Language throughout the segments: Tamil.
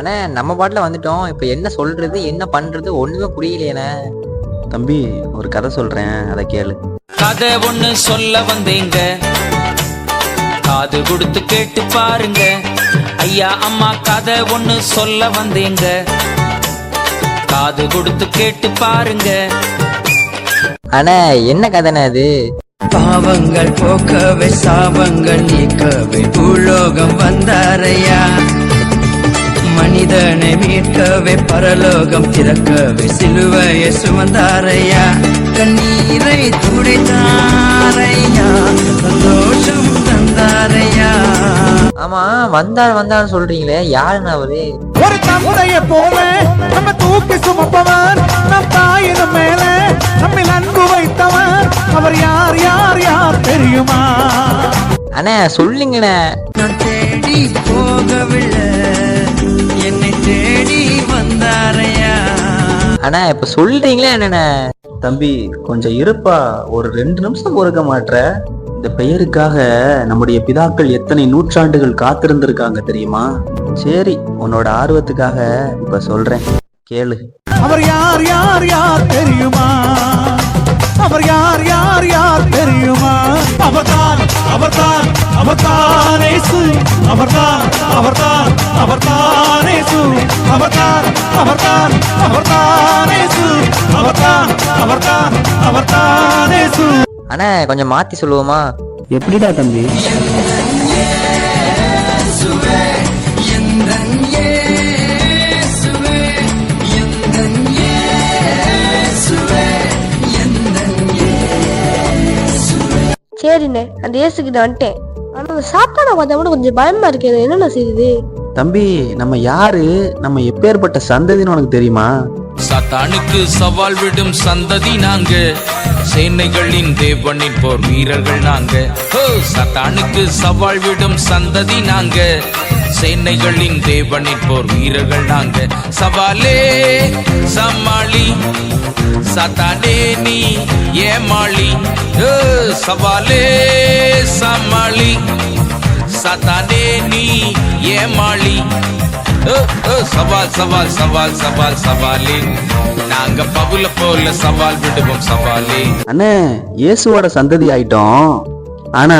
அண்ணே நம்ம பாட்டில் வந்துட்டோம். இப்போ என்ன சொல்றது என்ன பண்றது ஒண்ணுமே புரியலையேண்ணே. தம்பி ஒரு கதை சொல்றேன் அதை கேளு. கதை ஒண்ணு சொல்ல வந்தேங்க. காது கொடுத்து கேட்டு பாருங்க. ஐயா அம்மா கதை ஒண்ணு சொல்ல வந்தேங்க. காது கொடுத்து கேட்டு பாருங்க. அண்ணே என்ன கதைண்ணே அது? பாவங்கள் போக்கவே சாபங்கள் நீக்கவே பூலோகம் வந்தாரையா? மனிதனை மீட்கவே பரலோகம் திறக்கவே சிலுவையை சுமந்தாரையா? கண்ணீரை துடைத்தாரையா? சந்தோஷம் தந்தாரையா? ஆமா வந்தாள் வந்தான்னு சொல்றீங்களே யாருண்ணே அவரு? ஒரு தந்தைய போல நம்ம தூக்கி சுமப்பவர் நம் தாயினும் மேல நம்மில் அன்பு வைத்தவர் அவர் யார் யார் யார் தெரியுமா? அண்ணே சொல்லுங்கண்ணே. நான் தேடி போகவில்லை. அண்ணா இப்ப சொல்றீங்களே என்னண்ணே? தம்பி கொஞ்சம் இருப்பா. ஒரு ரெண்டு நிமிஷம் பொறுக்க மாட்ற. இந்த பெயருக்காக நம்முடைய பிதாக்கள் எத்தனை நூற்றாண்டுகள் காத்திருந்திருக்காங்க தெரியுமா? சரி உன்னோட ஆர்வத்துக்காக இப்ப சொல்றேன். கேளு. அவர் யார் யார் யார் தெரியுமா? அவர் யார் யார் யார் தெரியுமா? அவர்தான் அவர்தான் அவர்தான் இயேசு. அவர்தான் அவர்தான் அவர்தான் இயேசு. அவர்தான் அவர்தான் அவர்தான் இயேசு. அவர்தான் அவர்தான் அவர்தான் இயேசு. அண்ணே கொஞ்சம் மாத்தி சொல்லுவோமா? எப்படிடா தம்பி? சரிண்ணே அந்த இயேசுக்கிட்ட வந்துட்டேன். ஆனா அந்த சாத்தானை பார்த்தா கூட கொஞ்சம் பயமா இருக்கு. என்னென்ன செய்யுது? தம்பி நம்ம யாரு? நம்ம எப்பேற்பட்ட சந்ததின்னு உனக்கு தெரியுமா? சத்தானுக்கு சவால் விடும் சந்ததி நாங்க. சேனைகளின் தேவனின் போர் வீரர்கள் நாங்க. ஹோ, சத்தானுக்கு சவால் விடும் சந்ததி நாங்க. சேனைகளின் தேவனின் போர் வீரர்கள் நாங்க. சவாலே சமாளி. சத்தானே நீ ஏமாளி. சவாலே சமாளி சத்தானே நீ ஏமாளி ஓ, ஓ, சவால் சவால் சவால் சவால் சவாலே நாங்க பவுல போல சவால் விடுவோம் சவாலே அண்ணே இயேசுவோட சந்ததி ஆயிட்டோம். ஆனா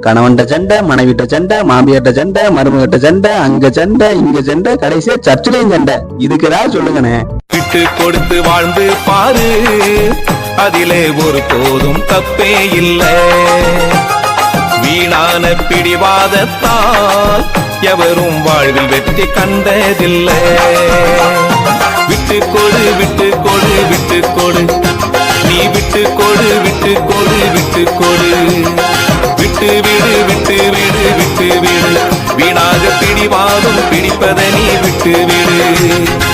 கணவன்ட சண்டை மனைவிட்ட சண்டை மாமியார்ட்ட சண்டை மருமகிட்ட சண்டை அங்க சண்டை இங்க சண்டை கடைசியா சர்ச்சிலையும் சண்டை. இதுக்கு ஏதாவது சொல்லுங்கண்ணே. விட்டு கொடுத்து வாழ்ந்து பாரு. அதிலே ஒரு போதும் தப்பே இல்லை. வீணான பிடிவாதத்தால் எவரும் வாழ்வில் வெற்றி கண்டதில்லை. விட்டு கொடு விட்டு கொடு விட்டு கொடு. நீ விட்டு கொடு விட்டு கொடு விட்டு கொடு. விட்டு விடு விட்டு விடு விட்டு விடு. வீணாக பிடிவாதும் பிடிப்பதை நீ விட்டு விடு.